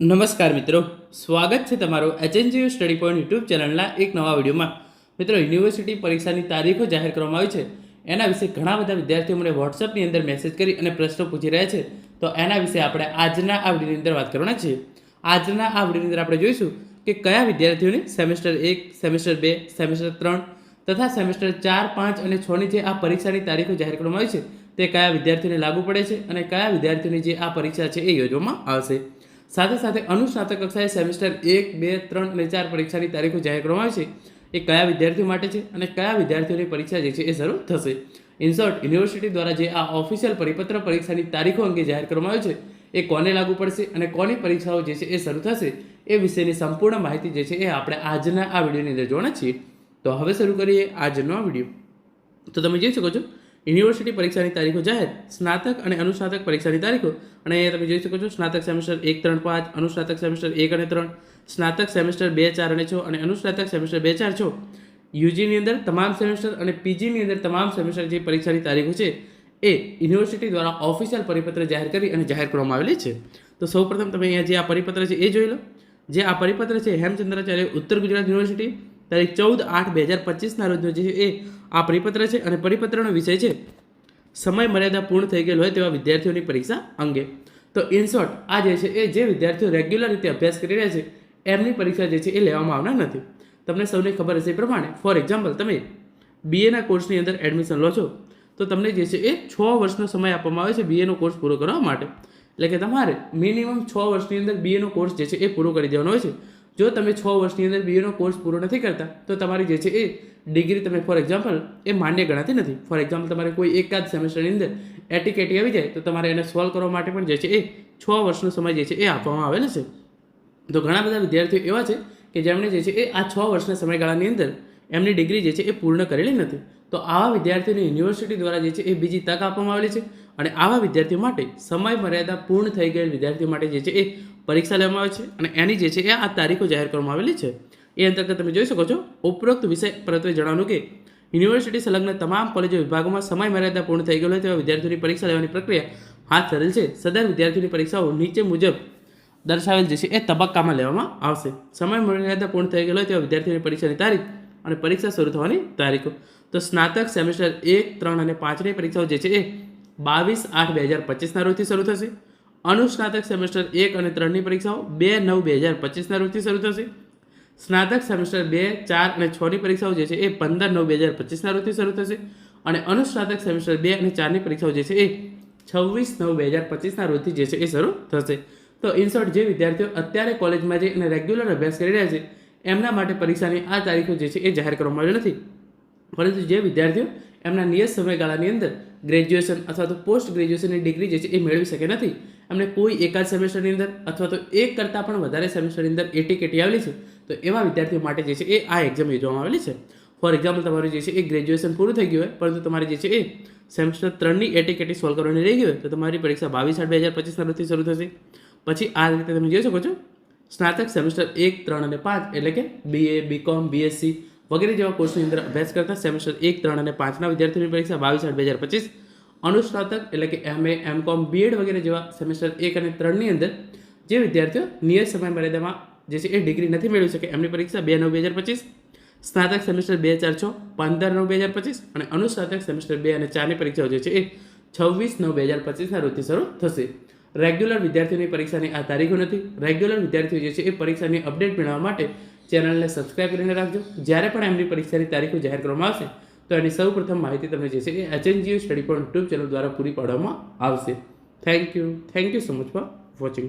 નમસ્કાર મિત્રો. સ્વાગત છે તમારું એચએનજીયુ સ્ટડી પોઈન્ટ યુટ્યુબ ચેનલના એક નવા વિડીયોમાં. મિત્રો, યુનિવર્સિટી પરીક્ષાની તારીખો જાહેર કરવામાં આવી છે. એના વિશે ઘણા બધા વિદ્યાર્થીઓ મને વોટ્સઅપની અંદર મેસેજ કરી અને પ્રશ્નો પૂછી રહ્યા છે. તો એના વિશે આપણે આજના આ વિડીયોની અંદર વાત કરવાના છીએ. આજના આ વિડીયોની અંદર આપણે જોઈશું કે કયા વિદ્યાર્થીઓને સેમેસ્ટર એક, સેમેસ્ટર બે, સેમેસ્ટર ત્રણ તથા સેમેસ્ટર ચાર, પાંચ અને છની જે આ પરીક્ષાની તારીખો જાહેર કરવામાં આવી છે, તે કયા વિદ્યાર્થીઓને લાગુ પડે છે અને કયા વિદ્યાર્થીઓની જે આ પરીક્ષા છે એ યોજવામાં આવશે. સાથે સાથે અનુસ્નાતક કક્ષાએ સેમેસ્ટર એક, બે, ત્રણ અને ચાર પરીક્ષાની તારીખો જાહેર કરવામાં આવી છે. એ કયા વિદ્યાર્થીઓ માટે છે અને કયા વિદ્યાર્થીઓની પરીક્ષા જે છે એ શરૂ થશે? ઇન્સર્ટ યુનિવર્સિટી દ્વારા જે આ ઓફિશિયલ પરિપત્ર પરીક્ષાની તારીખો અંગે જાહેર કરવામાં આવ્યું છે, એ કોને લાગુ પડશે અને કોની પરીક્ષાઓ જે છે એ શરૂ થશે, એ વિશેની સંપૂર્ણ માહિતી જે છે એ આપણે આજના આ વિડીયોની અંદર જોવાના છીએ. તો હવે શરૂ કરીએ આજનો આ વીડિયો. તો તમે જોઈ શકો છો યુનિવર્સિટી પરીક્ષાની તારીખો જાહેર, સ્નાતક અને અનુસ્નાતક પરીક્ષાની તારીખો. અને અહીંયા તમે જોઈ શકો છો, સ્નાતક સેમેસ્ટર એક, ત્રણ, પાંચ, અનુસ્નાતક સેમેસ્ટર એક અને ત્રણ, સ્નાતક સેમેસ્ટર બે, ચાર અને છ અને અનુસ્નાતક સેમેસ્ટર બે, ચાર, છ. યુજીની અંદર તમામ સેમેસ્ટર અને પીજીની અંદર તમામ સેમેસ્ટર જે પરીક્ષાની તારીખો છે, એ યુનિવર્સિટી દ્વારા ઓફિશિયલ પરિપત્ર જાહેર કરી અને જાહેર કરવામાં આવેલી છે. તો સૌપ્રથમ તમે અહીંયા જે આ પરિપત્ર છે એ જોઈ લો. જે આ પરિપત્ર છે, હેમચંદ્રાચાર્ય ઉત્તર ગુજરાત યુનિવર્સિટી, તારીખ ચૌદ આઠ બે હજાર પચીસના રોજનો જે છે એ આ પરિપત્ર છે અને પરિપત્રનો વિષય છે. સમય મર્યાદા પૂર્ણ થઈ ગયેલ હોય તેવા વિદ્યાર્થીઓની પરીક્ષા અંગે. તો ઇન આ જે છે એ જે વિદ્યાર્થીઓ રેગ્યુલર રીતે અભ્યાસ કરી રહ્યા છે, એમની પરીક્ષા જે છે એ લેવામાં આવનાર નથી. તમને સૌને ખબર હશે એ પ્રમાણે ફોર એક્ઝામ્પલ તમે બીએના કોર્સની અંદર એડમિશન લો છો, તો તમને જે છે એ છ વર્ષનો સમય આપવામાં આવે છે બીએનો કોર્સ પૂરો કરવા માટે. એટલે કે તમારે મિનિમમ છ વર્ષની અંદર બીએનો કોર્સ જે છે એ પૂરો કરી દેવાનો હોય છે. જો તમે છ વર્ષની અંદર બીએનો કોર્સ પૂરો નથી કરતા, તો તમારી જે છે એ ડિગ્રી તમે ફોર એક્ઝામ્પલ એ માન્ય ગણાતી નથી. ફોર એક્ઝામ્પલ તમારે કોઈ એકાદ સેમેસ્ટરની અંદર એટીકેટી આવી જાય, તો તમારે એને સોલ્વ કરવા માટે પણ જે છે એ છ વર્ષનો સમય જે છે એ આપવામાં આવેલો છે. તો ઘણા બધા વિદ્યાર્થીઓ એવા છે કે જેમણે જે છે એ આ છ વર્ષના સમયગાળાની અંદર એમની ડિગ્રી જે છે એ પૂર્ણ કરેલી નથી. તો આવા વિદ્યાર્થીઓને યુનિવર્સિટી દ્વારા જે છે એ બીજી તક આપવામાં આવેલી છે અને આવા વિદ્યાર્થીઓ માટે સમય મર્યાદા પૂર્ણ થઈ ગયેલ વિદ્યાર્થીઓ માટે જે છે એ પરીક્ષા લેવામાં આવે છે અને એની જે છે એ આ તારીખો જાહેર કરવામાં આવેલી છે. એ અંતર્ગત તમે જોઈ શકો છો, ઉપરોક્ત વિષય પરત્વે જણાવ્યું કે, યુનિવર્સિટી સંલગ્ન તમામ કોલેજો વિભાગોમાં સમય મર્યાદા પૂર્ણ થઈ ગયેલો હોય તેવા વિદ્યાર્થીઓની પરીક્ષા લેવાની પ્રક્રિયા હાથ ધરેલ છે. સદર વિદ્યાર્થીઓની પરીક્ષાઓ નીચે મુજબ દર્શાવેલ જે છે એ તબક્કામાં લેવામાં આવશે. સમય મર્યાદા પૂર્ણ થઈ ગયેલો હોય તેવા વિદ્યાર્થીઓની પરીક્ષાની તારીખ અને પરીક્ષા શરૂ થવાની તારીખો. તો સ્નાતક સેમેસ્ટર એક, ત્રણ અને પાંચની પરીક્ષાઓ જે છે એ બાવીસ આઠ બે હજાર પચીસના રોજથી શરૂ થશે. અનુસ્નાતક સેમેસ્ટર એક અને ત્રણની પરીક્ષાઓ બે નવ બે હજાર પચીસના રોજથી શરૂ થશે. સ્નાતક સેમેસ્ટર બે, ચાર અને છની પરીક્ષાઓ જે છે એ પંદર નવ બે હજાર પચીસના રોજથી શરૂ થશે અને અનુસ્નાતક સેમેસ્ટર બે અને ચારની પરીક્ષાઓ જે છે એ છવ્વીસ નવ બે હજાર પચીસના રોજથી જે છે એ શરૂ થશે. તો ઇન જે વિદ્યાર્થીઓ અત્યારે કોલેજમાં જઈ અને રેગ્યુલર અભ્યાસ કરી રહ્યા છે, એમના માટે પરીક્ષાની આ તારીખો જે છે એ જાહેર કરવામાં આવી નથી. પરંતુ જે વિદ્યાર્થીઓ એમના નિયત સમયગાળાની અંદર ગ્રેજ્યુએશન અથવા તો પોસ્ટ ગ્રેજ્યુએશનની ડિગ્રી જે છે એ મેળવી શકે નથી. એમને કોઈ એકાદ સેમેસ્ટરની અંદર અથવા તો એક કરતાં પણ વધારે સેમેસ્ટરની અંદર એટીકેટી આવેલી છે, તો એવા વિદ્યાર્થીઓ માટે જે છે એ આ એક્ઝામ યોજવામાં આવેલી છે. ફોર એક્ઝામ્પલ તમારું જે છે એ ગ્રેજ્યુએશન પૂરું થઈ ગયું હોય, પરંતુ તમારે જે છે એ સેમેસ્ટર ત્રણની એટીકેટી સોલ્વ કરવાની રહી ગઈ હોય, તો તમારી પરીક્ષા બાવીસ આઠ બે હજાર પચીસના રોજથી શરૂ થશે. પછી આ રીતે તમે જોઈ શકો છો, સ્નાતક સેમેસ્ટર એક, ત્રણ અને પાંચ, એટલે કે બીએ બીકોમ બીએસસી વગેરે જેવા કોર્સની અંદર અભ્યાસ કરતા સેમેસ્ટર એક, ત્રણ અને પાંચના વિદ્યાર્થીઓની પરીક્ષા બાવીસ આઠ, બે હજાર પચીસ. અનુસ્નાતક એટલે કે એમએ એમ કોમ બીએડ વગેરે જેવા સેમેસ્ટર એક અને ત્રણની અંદર જે વિદ્યાર્થીઓ નિયત સમય મર્યાદામાં જે છે એ ડિગ્રી નથી મેળવી શકે, એમની પરીક્ષા બે નવ, બે હજાર પચીસ. સ્નાતક સેમેસ્ટર બે, ચાર, છ, પંદર, નવ, બે હજાર પચીસ અને અનુસ્નાતક સેમેસ્ટર બે અને ચારની પરીક્ષાઓ જે છે એ છવ્વીસ, નવ, બે હજાર પચીસના રોજથી શરૂ થશે. રેગ્યુલર વિદ્યાર્થીઓની પરીક્ષાની આ તારીખો નથી. રેગ્યુલર વિદ્યાર્થીઓ જે છે એ પરીક્ષાની અપડેટ મેળવવા માટે ચેનલને સબસ્ક્રાઇબ કરીને રાખજો. જ્યારે પણ એમની પરીક્ષાની તારીખો જાહેર કરવામાં આવશે, તો એની સૌ પ્રથમ માહિતી તમને જે છે એ એચએનજીઓ સ્ટડી પોઈન્ટ યુટ્યુબ ચેનલ દ્વારા પૂરી પાડવામાં આવશે. Thank you thank you so much for watching